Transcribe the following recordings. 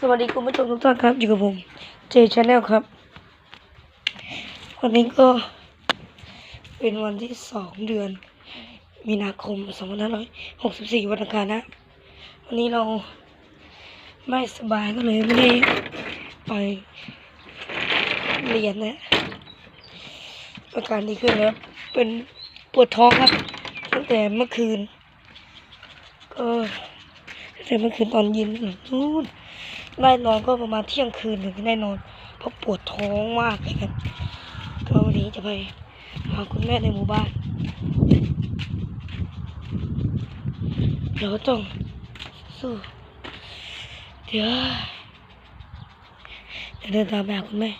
สวัสดีคุณผู้ชมทุกท่านครับอยู่กับผมเจชแนลครับ วันนี้ก็เป็นวันที่สองเดือน มีนาคมสองพันห้าร้อยหกสิบสี่วันอังคารนะ วันนี้เราไม่สบายก็เลยไม่ได้ไปเรียนนะอาการดีขึ้นแล้วเป็นปวดท้องครับ ตั้งแต่เมื่อคืนก็ แต่เมื่อคืนตอนเย็นนู่นได้นอนก็ประมาณเที่ยงคืนถึงได้นอน เพราะปวดท้องมากเลยครับก็วันนี้จะไปหาคุณแม่ในหมู่บ้าน เราก็ต้องสู้เดี๋ยวจะเดินตามไปหาคุณแม่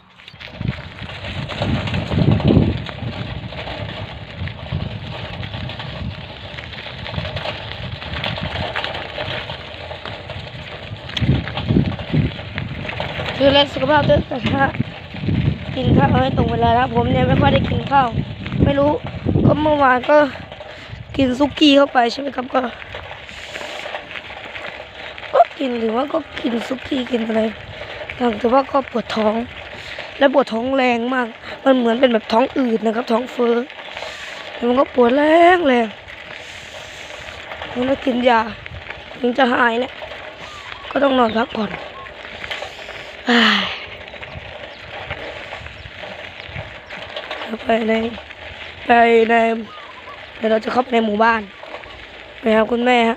ดูแลสุขภาพด้วยนะคะกินข้าวให้ตรงเวลานะผมเนี่ยไม่ค่อยได้กินข้าว ไม่รู้ ก็เมื่อวานก็กินซุกี้เข้าไปใช่ไหมครับก็ ก็กินหรือว่าก็กินซุกี้กินอะไรแต่ว่าก็ปวดท้อง และปวดท้องแรงมาก มันเหมือนเป็นแบบท้องอืดนะครับ ท้องเฟ้อแล้วมันก็ปวดแรงแรงมันต้องกินยาถึงจะหายเนี่ยก็ต้องนอนพักผ่อน ไปในไปในเดี๋ยวเราจะเข้าไปในหมู่บ้านไปหาคุณแม่ฮะ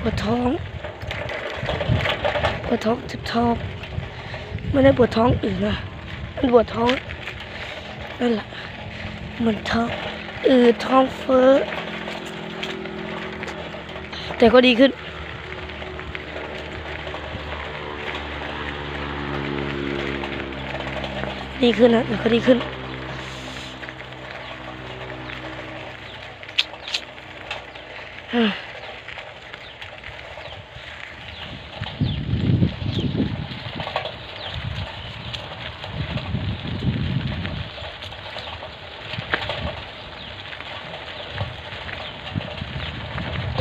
ปวดท้องปวดท้องเจ็บท้องไม่ได้ปวดท้องอื่นนะมันปวดท้องนั่นแหละมันท้อง อืดท้องเฟ้อ แต่ก็ดีขึ้น ดีขึ้นนะแต่ก็ดีขึ้น อะ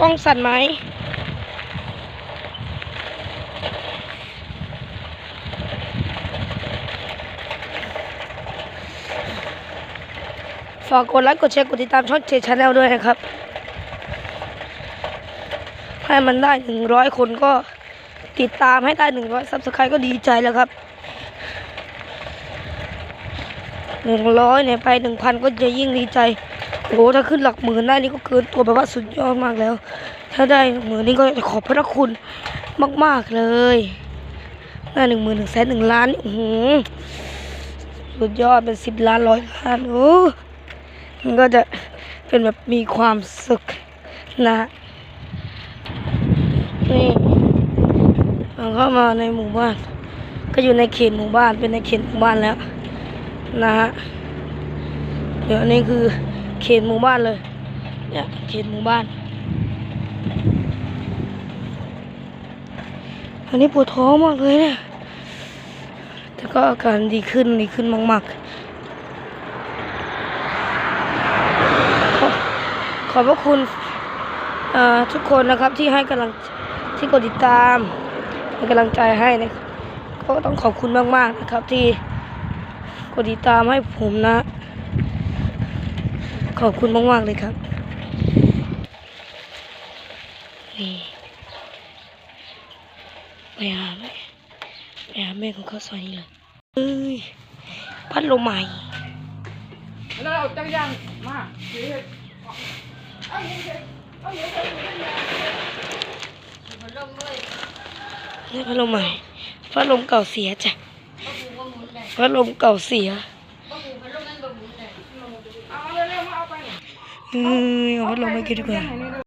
ล้องสั่นไหมฝากกดไลค์กดแชร์กดติดตามช่องเจชาแนลด้วยนะครับให้มันได้หนึ่งร้อยคนก็ติดตามให้ได้หนึ่งร้อยซับสไครต์ก็ดีใจแล้วครับ หนึ่งร้อยเนี่ยไปหนึ่งพันก็จะยิ่งดีใจโอ้โหถ้าขึ้นหลักหมื่นได้นี่ก็เกินตัวแบบว่าสุดยอดมากแล้ว ถ้าได้หมื่นนี่ก็จะขอบพระคุณมาก ๆ เลยได้หนึ่งหมื่นหนึ่งแสนหนึ่งล้านโอ้โหสุดยอดเป็นสิบล้านร้อยล้านโอ้มันก็จะเป็นแบบมีความสุขนะนี่เราเข้ามาในหมู่บ้าน ก็อยู่ในเขตหมู่บ้านเป็นในเขตหมู่บ้านแล้ว นะฮะเดี๋ยวอันนี้คือเขตหมู่บ้านเลย เนี่ยเขตหมู่บ้าน อันนี้ปวดท้องมากเลยเนี่ยแต่ก็อาการดีขึ้นดีขึ้นมากๆ ขอขอบพระคุณทุกคนนะครับที่ให้กำลังที่กดติดตามเป็นกำลังใจให้นะก็ต้องขอบคุณมากๆนะครับที่ กดติดตามให้ผมนะ ขอบคุณมาก ๆ เลยครับนี่ไปหาแม่ไปหาแม่ของข้าวซอยนี่เลยเอ้ยพัดลมใหม่แล้วเราจักรยานมาสิเฮ็ดนี่พัดลมใหม่พัดลมเก่าเสียจ้ะ พัดลมเก่าเสียเอาเร็วๆมาเอาไปเอ้ยเอาพัดลมมากินดีกว่า